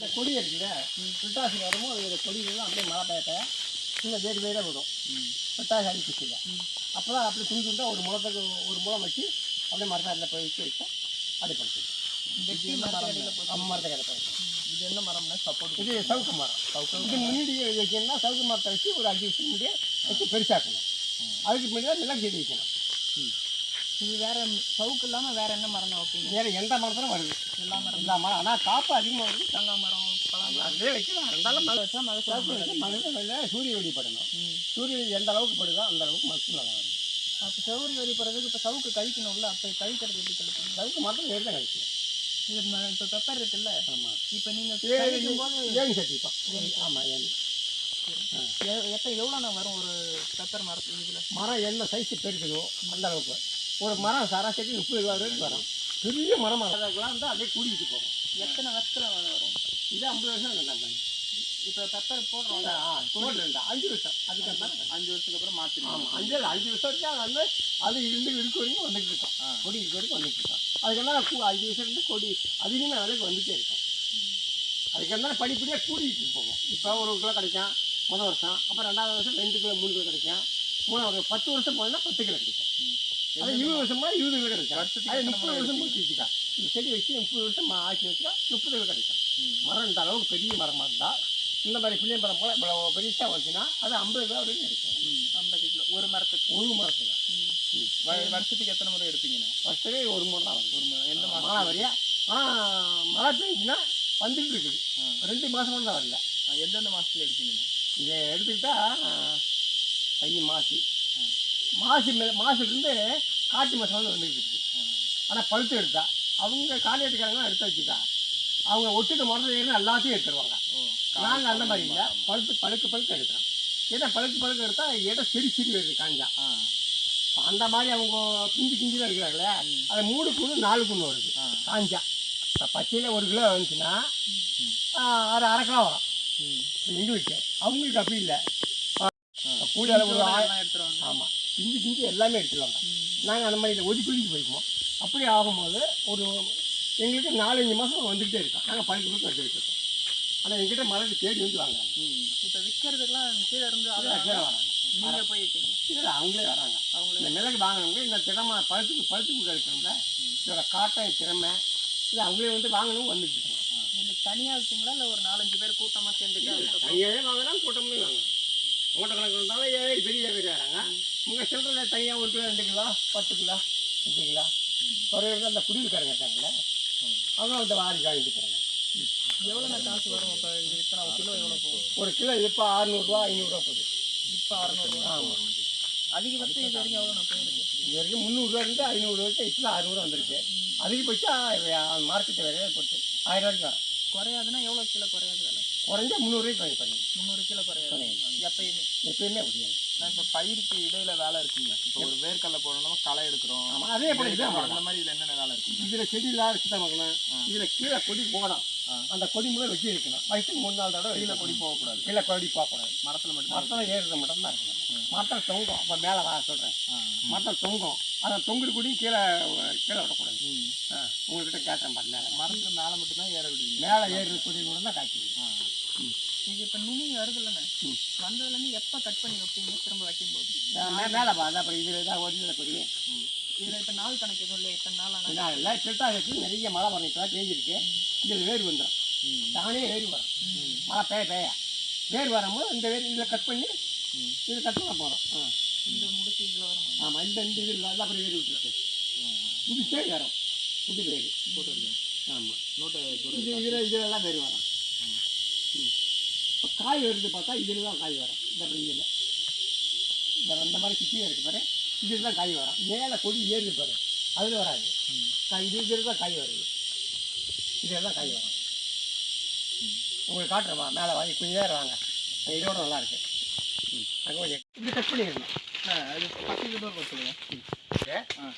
இந்த கொடி இருக்குல்ல புட்டாசி வரும்போது இந்த கொடிகள்லாம் அப்படியே மழை பெய்ய சின்ன வேறு வேறாக வரும் புட்டாசி அடிப்பிச்சுங்க அப்போ தான் அப்படியே துணி துண்டா ஒரு முளத்துக்கு ஒரு முளம் வச்சு அப்படியே மரத்தாடில் போய் வச்சு அப்படி நம்ம மரத்தை கிடப்போம் இது என்ன மரம்னா சப்போர்ட் இது சவுக்கு மரம். இது முன்னாடி வைக்கணும்னா சவுக்கு மரத்தை வச்சு ஒரு அஞ்சு வருஷம் முன்னாடியே வச்சு பெருசாக்கணும். அதுக்கு முன்னாடி மிளகு செடி வைக்கணும். இது வேற சவுக்கு இல்லாம வேற என்ன மரம் வைப்பீங்க? வேறு எந்த மரத்திலும் வருது. எல்லா மரம் எல்லா மரம் ஆனால் காப்பு அதிகமாக வருது. தேங்காய் மரம் பழம். அதிலே வைக்கலாம். இருந்தாலும் மழை வச்சா மழை சவுக்கு வச்சு மழை வெள்ள சூரிய ஒளி படணும். சூரியன் எந்த அளவுக்கு படுதோ அந்த அளவுக்கு மகசூல் நல்லா வரும். அப்போ செவ்வறு வரி போகிறதுக்கு இப்போ சவுக்கு கழிக்கணும்ல? அப்போ கழிக்கிறது எப்படி சவுக்கு ஏறி தான் கிடைக்கும் இது இப்போ பெப்பர் இருக்குல்ல? ஆமாம் இப்போ நீங்கள் ஏழு கழிக்கும் போது ஏணி சட்டிப்போம் ஆமாம் ஏணி எத்த எவ்வளோண்ணா வரும் ஒரு பெப்பர் மரத்து இதில்? மரம் என்ன சைஸ் பெருக்குதோ அந்த அளவுக்கு. ஒரு மரம் சராசரி முப்பது ரூபா வரைக்கும் வரும். பெரிய மரம்? அதெல்லாம் இருந்தால் அப்படியே கூடிக்கிட்டு போகும். எத்தனை வருஷத்தில் வரும்? இது ஐம்பது வருஷம் இருந்தாங்க இப்போ பெப்பர் போடுறோம் ஆ போடுறேன். அஞ்சு வருஷம். அதுக்கு அஞ்சு வருஷத்துக்கு அப்புறம் மாற்றிடுவோம் ஆமாம் அஞ்சு அஞ்சு வருஷம் வரைக்கும் அது வந்து அது இருந்து இருக்க வரைக்கும் வந்துட்டு இருக்கோம். கொடி இருக்க வரைக்கும் வந்துட்டு இருக்கோம். அதுக்கெல்லாம் அஞ்சு வருஷம் இருந்து கொடி அதிகமாக விலைக்கு வந்துட்டே இருக்கும். அதுக்கெல்லாம் படிப்படியாக கூடிக்கிட்டு போகும். இப்போ ஒரு கிலோ கிடைக்கும் முதல் வருஷம். அப்புறம் ரெண்டாவது வருஷம் ரெண்டு கிலோ மூணு கிலோ கிடைக்கும். மூணாவது பத்து வருஷம் போனதுன்னா பத்து கிலோ கிடைக்கும். அது இருபது வருஷமா இருபது கிலோ கிடைக்கும். வருஷத்துக்கு அது முப்பது வருஷம் முடிச்சு வச்சுக்கா இந்த செடி வச்சு முப்பது வருஷம் ஆக்கி வச்சுக்கா முப்பது கிலோ கிடைக்கும். மரம் இந்த அளவுக்கு பெரிய மரமாக இருந்தால் இந்த மாதிரி பிள்ளைய மரம் போல இவ்வளோ பெருசாக வந்துச்சுன்னா அது ஐம்பது ரூபா வரைக்கும் கிடைக்கும் ஐம்பது கிலோ. ஒரு மரத்துக்கு. ஒரு மரத்தில் வருஷத்துக்கு எத்தனை முறை எடுப்பீங்கண்ணா ஃபஸ்ட்டே ஒரு முறை தான் வருது ஒரு முறை. எந்த மழை வரையா ஆனால் மழை பெஞ்சுன்னா வந்துட்டு இருக்குது. ரெண்டு மாதம் தான் வரல. எந்தெந்த மாதத்துல எடுப்பீங்கண்ணா இதை எடுத்துக்கிட்டா தை மாசி. மாசி மாசிலிருந்து காட்டு மாதம் வந்து வந்துக்கிட்டு இருக்குது ஆனால் பழுத்து எடுத்தா. அவங்க காலியாட்டுக்காரங்க எடுத்து வச்சுட்டா. அவங்க ஒட்டுக்க மரத்தில் எல்லாத்தையும் எடுத்துருவாங்க நாங்கள் அந்த மாதிரி இல்லை. பழுத்து பழுக்க பழுக்க எடுக்கிறோம். ஏன்னா பழுக்க பழுக்க எடுத்தால் இடம் சிறு சிறு வருது காஞ்சா. அந்த மாதிரி அவங்க பிஞ்சு பிஞ்சு தான் இருக்கிறாங்களே அது மூணு குண்டு நாலு குண்டு வருது. காஞ்சா. இப்போ பச்சையில் ஒரு கிலோ வந்துச்சுன்னா அது அரை கிலோ வரும். எங்களுக்கு அவங்களுக்கு அப்படி இல்லை. கூலி அளவு ஆமாம் பிஞ்சு பிஞ்சு எல்லாமே எடுத்துருவாங்க. நாங்கள் அந்த மாதிரி இல்லை ஒதுக்கி ஒதுக்கி போய்க்குவோம். அப்படி ஆகும்போது ஒரு எங்களுக்கு நாலஞ்சு மாதம் வந்துக்கிட்டே இருக்கோம். நாங்கள் பழுக்க பழுக்க எடுத்துக்கிட்டு இருக்கோம் ஆனால் எங்கிட்ட மழைக்கு தேடி வந்து வாங்குறாங்க. இப்போ விற்கிறதுக்கெல்லாம் கீழே இருந்து கீழே வராங்க. நீங்கள் போய் இல்லை அவங்களே வராங்க. அவங்களே. இந்த மிளகு வாங்கினவங்க இந்த திறமை பழுத்துக்கு பழுத்து இருக்கோம்ல இதோட காட்டம் திறமை இது அவங்களே வந்து வாங்கணும் வந்துட்டு இருக்காங்க. இல்லை தனியாக விற்பீங்களா இல்லை ஒரு நாலஞ்சு பேர் கூட்டமாக சேர்ந்துட்டு தனியாகவே வாங்கினா கூட்டமே வாங்க மூட்டை கணக்கு வந்தாலும் ஏழு பெரிய பேர் வராங்க உங்கள் சில்லறை தனியாக ஒரு கிலோ ரெண்டு கிலோ பத்து கிலோ அஞ்சு கிலோ. குறையிறது அந்த குடியிருக்காரங்க இருக்காங்களே அவங்க அந்த வாரி வாங்கிட்டு போகிறாங்க எவ்வளோ காசு வரும் இப்போ இது வித்தனை ஒரு கிலோ எவ்வளோ போகும்? ஒரு கிலோ இப்போ அறுநூறுவா ஐநூறுரூவா போகுது. இப்போ அறநூறுவா ஆமாம் அதிகபட்சம் இது வரைக்கும் எவ்வளோ இது வரைக்கும் முந்நூறுரூவா இருந்து ஐநூறு வரைக்கும் இப்போ அறுநூறுவா வந்திருக்கு. அதிகபட்சம் மார்க்கெட்டு விலையை போட்டு. ஆயிரம் வரைக்கும் வரும். குறையாதுன்னா எவ்வளோ கிலோ குறையாது விலை? குறைஞ்சா முந்நூறுரூவாய்க்கு வாங்கி பண்ணுங்க முந்நூறு கிலோ குறையாது. எப்பயுமே. எப்பயுமே முடியாது நான் இப்போ பயிருக்கு இடையில வேலை இருக்குங்க. இப்போ ஒரு வேர்க்கடலை போடணும் களை எடுக்கிறோம். ஆமாம் அதே போல அந்த மாதிரி இதில் என்னென்ன வேலை இருக்குங்க? இதில் செடியெல்லாம் வச்சு தான் பார்க்கணும் இதில் கீழே கொடி போகணும் அந்த கொடி மூலம் வச்சு இருக்கணும் வயசுக்கு மூணு நாள் தடவை கீழே கொடி போகக்கூடாது. கீழே கொடி போகக்கூடாது. மரத்தில் மட்டும் மரத்தில் ஏறுறது மட்டும் தான் இருக்கணும் மரத்தில் தொங்கும். அப்போ மேலே வா சொல்கிறேன் மரத்தில் தொங்கும். அந்த தொங்குடு கொடியும் கீழே கீழே விடக்கூடாது. ஆ, உங்கள்கிட்ட கேட்டேன் பாரு மேலே. மரத்தில் மேலே மட்டும்தான் ஏற விடுவீங்க. மேலே ஏறுற கொடி கூட தான் காய்க்குது. இது இப்போ நுனி வருதுல்லண்ணே. வந்ததுலேருந்து எப்போ கட் பண்ணி வைப்பீங்க? திரும்ப வைக்கும்போது? மேலே பா அதான் இதில் தான் ஒரிஜினல் கொடி இதில் இப்போ நாள் கணக்கு எதுவும் இல்லை இத்தனை நாள் ஆனால் நான் இல்லை கிட்டா வச்சு நிறைய மழை வரும் இப்போ பேஞ்சிருக்கு இதில் வேர் வந்துடும் தானே வேர் வரும். மழை பெய்ய பெய்ய. வேர் வரும்போது இந்த வேர் இதில் கட் பண்ணி இதில் கட் பண்ண போகிறோம் ஆ. இந்த முடிச்சு இதில் வரும் ஆமாம் இந்த இந்த இதில் எல்லாம் அப்புறம் வேர் விட்டுருக்கு புதுசே வரும் புது வேர் ஆமாம் நோட்டு இது இதில் இதிலெல்லாம் வேர் வரும் இப்போ காய் வருது பார்த்தா இதில் தான் காய் வரும். இந்த இதில். இந்த இந்த மாதிரி குட்டியாக இருக்குது பாரு. இதில் தான் காய் வரும். மேலே கொடி ஏறுது பாரு. அதில் வராது. காய் இது இதில் தான் காய் வருது. இதில் தான் காய் வரும். உங்களுக்கு காட்டுறேன் வா. மேலே வாங்கி கொஞ்சம் நேரம் வாங்க. இதோட நல்லா இருக்கு. ம். அங்கே கொஞ்சம் இப்படி கட் பண்ணிடணும் அது பத்து கிலோ கொடுத்துருங்க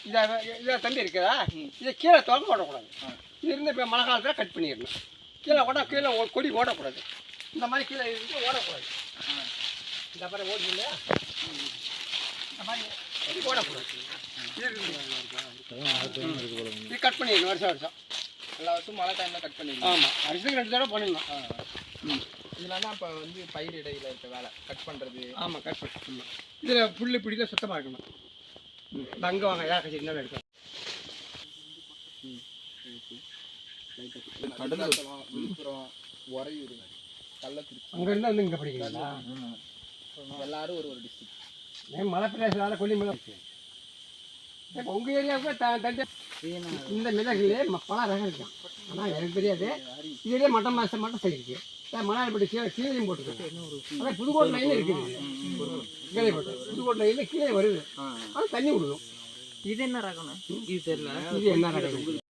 இதை இதை தம்பி இருக்குதா இதை கீழே திறந்து போடக்கூடாது. இது இருந்து இப்போ மழை காலத்தில் கட் பண்ணிடணும். கீழே ஓட கீழே கொடி ஓடக்கூடாது. இந்த மாதிரி கீழே இருந்து ஓடக்கூடாது. இந்த மாதிரி ஓடுது இல்லையா? இந்த மாதிரி கொடி ஓடக்கூடாது. இது கட் பண்ணிடணும். வருஷம் வருஷம். எல்லா வருஷம் மழை டைம்ல கட் பண்ணிடுவீங்க ஆமாம் வருஷத்துக்கு ரெண்டு தடவை பண்ணிடணும் இதெல்லாம் அப்ப வந்து பயிர் இடையில இருக்க வேலை கட் பண்றது. ஆமாம் கட் பண்ணணும் இதில் புல்லு பிடிக்க சுத்தமாக இருக்கணும். இந்த அங்கே வாங்க கட்சி என்ன எடுக்கலாம். கடலூர் விழுப்புரம் உறையூர் கள்ளக்குறிச்சி அங்கேருந்து வந்து இங்கே படிக்கிறீங்களா? எல்லாரும் ஒரு ஒரு டிஸ்ட்ரிக்ட் ஏன் மழை பிரதேசனால கொல்லிமலை இப்போ உங்கள் ஏரியாவுக்கு த இந்த மிளகுலே ம- பல ரகம் இருக்கு. ஆனால் எனக்கு தெரியாது. இதுலேயே மட்டம் மாதம் மட்டும் செய்யிருக்கு மணாலிப்பட்டி கீழே கீழேயும் போட்டுருக்கு ஆனால் புதுக்கோட்டை லைனில் இருக்குது. கேள்விப்பட்டேன் புதுக்கோட்டை லைனில் கீழே வருது. ஆனால் தண்ணி விடுவோம் இது என்ன ரகம்ண்ணா? இது தெரியல இது என்ன ரகம்?